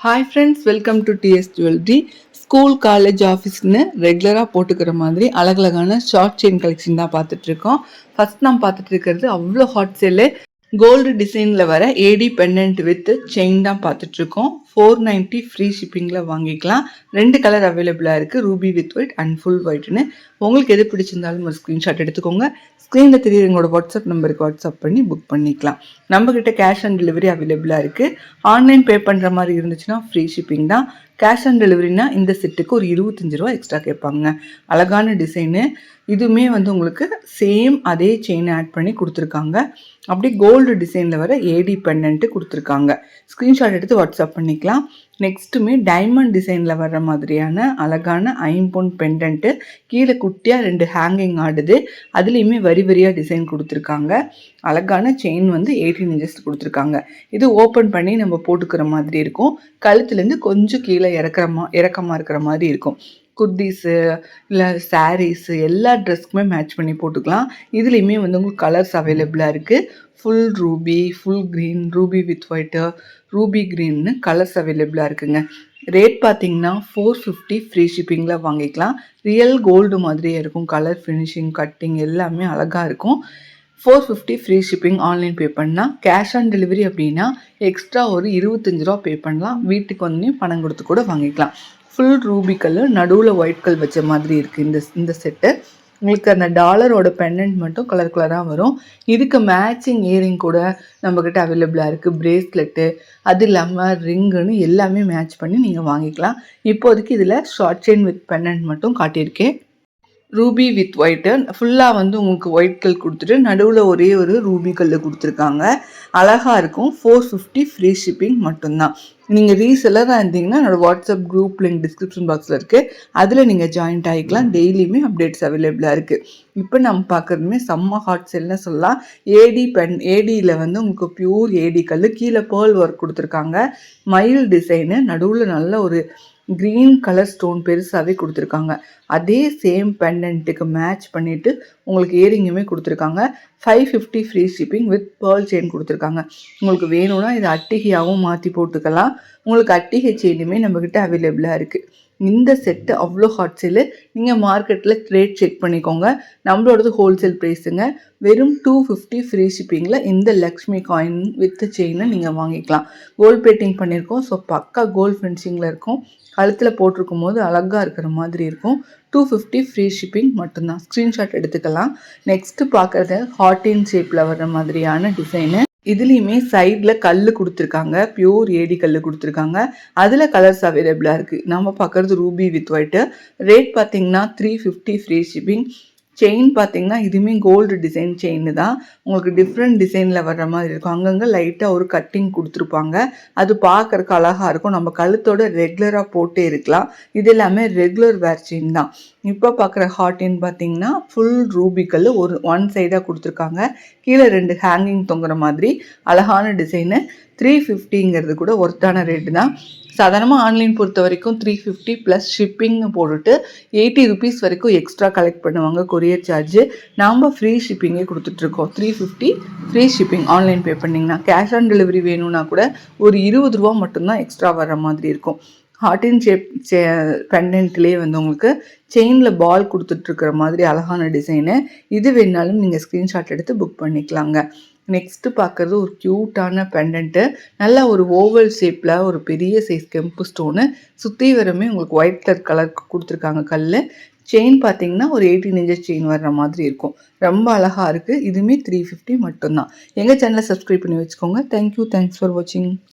Hi friends welcome to TS jewellery school college ஆஃபீஸ்னு ரெகுலராக போட்டுக்கிற மாதிரி அழகழகான ஷார்ட் செயின் கலெக்ஷன் தான் பார்த்துட்ருக்கோம். ஃபர்ஸ்ட் நம்ம பார்த்துட்டு இருக்கிறது அவ்வளோ ஹாட் சேலு கோல்டு டிசைனில் வர ஏடி பெண்டன்ட் வித் செயின் தான் பார்த்துட்ருக்கோம். ஃபோர் நைன்ட்டி ஃப்ரீ ஷிப்பிங்கில் வாங்கிக்கலாம். ரெண்டு கலர் அவைலபிளாக இருக்குது ruby with white and full ஒயிட்னு உங்களுக்கு எது பிடிச்சிருந்தாலும் ஒரு ஸ்க்ரீன்ஷாட் எடுத்துக்கோங்க. ஸ்க்ரீனில் தெரியுற எங்களோட வாட்ஸ்அப் நம்பருக்கு வாட்ஸ்அப் பண்ணி புக் பண்ணிக்கலாம். நம்மக்கிட்ட கேஷ் ஆன் டெலிவரி அவைலபிளாக இருக்குது ஆன்லைன் பே பண்ணுற மாதிரி இருந்துச்சுன்னா ஃப்ரீ ஷிப்பிங் தான். கேஷ் ஆன் டெலிவரினா இந்த செட்டுக்கு ஒரு இருபத்தஞ்சி ரூபா எக்ஸ்ட்ரா கேட்பாங்க. அழகான டிசைனு இதுவுமே வந்து உங்களுக்கு சேம் அதே செயின் ஆட் பண்ணி கொடுத்துருக்காங்க. அப்படியே கோல்டு டிசைனில் வர ஏடி பெண்டன்ட்டு கொடுத்துருக்காங்க. ஸ்க்ரீன்ஷாட் எடுத்து வாட்ஸ்அப் பண்ணிக்கலாம் நெக்ஸ்ட்டுமே டைமண்ட் டிசைனில் வர்ற மாதிரியான அழகான ஐம்பொன் பெண்டன்ட்டு கீழே குட்டியாக ரெண்டு ஹேங்கிங் ஆடுது. அதுலேயுமே வரி வரியாக டிசைன் கொடுத்துருக்காங்க. அழகான செயின் வந்து எயிட்டீன் இன்ச்சஸ் கொடுத்துருக்காங்க. இது ஓப்பன் பண்ணி நம்ம போட்டுக்கிற மாதிரி இருக்கும். கழுத்துலேருந்து கொஞ்சம் கீழே இறக்குற இறக்கமாக இருக்கிற மாதிரி இருக்கும். குர்தீஸு இல்லை சாரீஸு எல்லா ட்ரெஸ்க்குமே மேட்ச் பண்ணி போட்டுக்கலாம். இதுலேயுமே வந்து உங்களுக்கு கலர்ஸ் அவைலபிளாக இருக்குது full ruby full green ruby with white ruby க்ரீன்னு colours அவைலபிளாக இருக்குங்க. ரேட் பார்த்தீங்கன்னா ஃபோர் ஃபிஃப்டி ஃப்ரீ ஷிப்பிங்கில் வாங்கிக்கலாம். ரியல் கோல்டு மாதிரியே இருக்கும். கலர் ஃபினிஷிங் கட்டிங் எல்லாமே அழகாக இருக்கும். Four fifty free shipping online pay பண்ணால் கேஷ் ஆன் டெலிவரி அப்படின்னா எக்ஸ்ட்ரா ஒரு இருபத்தஞ்சி ரூபா பே பண்ணலாம். வீட்டுக்கு வந்து பணம் கொடுத்து கூட வாங்கிக்கலாம். ஃபுல் ரூபி கலர் நடுவில் ஒயிட் கல் வச்ச மாதிரி இருக்குது இந்த இந்த செட்டு உங்களுக்கு அந்த டாலரோட பெண்டன்ட் மட்டும் கலர் கலராக வரும். இதுக்கு மேட்சிங் இயரிங் கூட நம்மக்கிட்ட அவைலபிளாக இருக்குது ப்ரேஸ்லெட்டு அது இல்லாமல் ரிங்குன்னு எல்லாமே மேட்ச் பண்ணி நீங்கள் வாங்கிக்கலாம். இப்போதைக்கு இதில் ஷார்ட் செயின் வித் பெண்டன்ட் மட்டும் காட்டியிருக்கேன். Ruby with white. ஃபுல்லாக வந்து உங்களுக்கு ஒயிட் கல் கொடுத்துட்டு நடுவில் ஒரே ஒரு ரூபி கல் கொடுத்துருக்காங்க. அழகாக இருக்கும். ஃபோர் ஃபிஃப்டி ஃப்ரீ ஷிப்பிங் மட்டும்தான். நீங்கள் ரீசெல்லராக இருந்தீங்கன்னா என்னோடய வாட்ஸ்அப் குரூப் லிங்க் டிஸ்கிரிப்ஷன் பாக்ஸில் இருக்குது அதில் நீங்கள் ஜாயின்ட் ஆகிக்கலாம் டெய்லியுமே அப்டேட்ஸ் அவைலபிளாக இருக்குது இப்போ நம்ம பார்க்குறதுமே செம்ம ஹாட் செல்னு சொல்லலாம். ஏடி பென் ஏடியில் வந்து உங்களுக்கு பியூர் ஏடி கல் கீழே பேர்ல் ஒர்க் கொடுத்துருக்காங்க. மயில் டிசைனு நடுவில் நல்ல ஒரு க்ரீன் கலர் ஸ்டோன் பெருசாகவே கொடுத்துருக்காங்க. அதே சேம் பெண்டன்ட்டுக்கு மேட்ச் பண்ணிவிட்டு உங்களுக்கு இயரிங்குமே கொடுத்துருக்காங்க. Five fifty free shipping with pearl chain கொடுத்துருக்காங்க. உங்களுக்கு வேணும்னா இதை அட்டிகையாகவும் மாற்றி போட்டுக்கலாம். உங்களுக்கு அட்டிகை செயினுமே நம்மக்கிட்ட அவைலபிளாக இருக்குது இந்த செட்டு அவ்வளோ ஹாட் சேலு நீங்கள் மார்க்கெட்டில் ரேட் செக் பண்ணிக்கோங்க. நம்மளோடது ஹோல்சேல் ப்ரைஸுங்க வெறும் டூ ஃபிஃப்டி ஃப்ரீ ஷிப்பிங்கில் இந்த லக்ஷ்மி காயின் வித் செயினை நீங்கள் வாங்கிக்கலாம். கோல்ட் பேட்டிங் பண்ணியிருக்கோம் ஸோ பக்கா கோல்ட் ஃபினிஷிங்கில் இருக்கும். கழுத்தில் போட்டிருக்கும் போது அழகாக இருக்கிற மாதிரி இருக்கும். டூ ஃபிஃப்டி ஃப்ரீ ஷிப்பிங் மட்டும்தான். ஸ்க்ரீன்ஷாட் எடுத்துக்கலாம். நெக்ஸ்ட்டு பார்க்குறது ஹாட்டின் ஷேப்பில் வர்ற மாதிரியான டிசைனு இதுலேயுமே சைடில் கல் கொடுத்துருக்காங்க. பியூர் ஏடி கல் கொடுத்துருக்காங்க. அதில் கலர்ஸ் அவைலபிளாக இருக்குது நம்ம பார்க்குறது ரூபி வித் ஒயிட்டு ரேட் பார்த்தீங்கன்னா three fifty free shipping chain பார்த்தீங்கன்னா இதுவுமே கோல்டு டிசைன் செயின் தான். உங்களுக்கு டிஃப்ரெண்ட் டிசைனில் வர்ற மாதிரி இருக்கும். அங்கங்கே லைட்டாக ஒரு கட்டிங் கொடுத்துருப்பாங்க. அது பார்க்குறக்கு அழகாக இருக்கும். நம்ம கழுத்தோட ரெகுலராக போட்டே இருக்கலாம். இது எல்லாமே ரெகுலர் வேர் செயின் தான். இப்போ பார்க்குற ஹாட்டின் பார்த்தீங்கன்னா ஃபுல் ரூபிக்கல் ஒரு ஒன் சைடாக கொடுத்துருக்காங்க. கீழே ரெண்டு ஹேங்கிங் தொங்குற மாதிரி. அழகான டிசைனு த்ரீ ஃபிஃப்டிங்கிறது கூட ஒர்த்தான ரேட்டு தான். சாதாரணமாக ஆன்லைன் பொறுத்த வரைக்கும் த்ரீ ஃபிஃப்டி ப்ளஸ் ஷிப்பிங்னு போட்டுட்டு எயிட்டி ருபீஸ் வரைக்கும் எக்ஸ்ட்ரா கலெக்ட் பண்ணுவாங்க. கொரியர் சார்ஜ் நாம் ஃப்ரீ ஷிப்பிங்கே கொடுத்துட்ருக்கோம் three fifty free shipping online pay பண்ணிங்கன்னா கேஷ் ஆன் டெலிவரி வேணும்னா கூட ஒரு இருபது ரூபா மட்டும்தான் எக்ஸ்ட்ரா வர மாதிரி இருக்கும். ஹார்ட் அண்ட் ஷேப் பெண்டன்ட்லேயே வந்து உங்களுக்கு செயினில் பால் கொடுத்துட்ருக்குற மாதிரி அழகான டிசைனு இது வேணாலும் நீங்கள் ஸ்க்ரீன்ஷாட் எடுத்து புக் பண்ணிக்கலாங்க. நெக்ஸ்ட்டு பார்க்குறது ஒரு க்யூட்டான பெண்டன்ட்டு நல்லா ஒரு ஓவல் ஷேப்பில் ஒரு பெரிய சைஸ் கெம்பு ஸ்டோனு சுற்றி வரமே உங்களுக்கு ஒயிட் கலர் கலர் கொடுத்துருக்காங்க கல் செயின் பார்த்தீங்கன்னா ஒரு எயிட்டீன் இன்ச்சஸ் செயின் வர்ற மாதிரி இருக்கும். ரொம்ப அழகாக இருக்குது இதுவுமே த்ரீ ஃபிஃப்டி மட்டும்தான். எங்கள் சேனலை சப்ஸ்கிரைப் பண்ணி வச்சுக்கோங்க. தேங்க்யூ தேங்க்ஸ் ஃபார் வாட்சிங்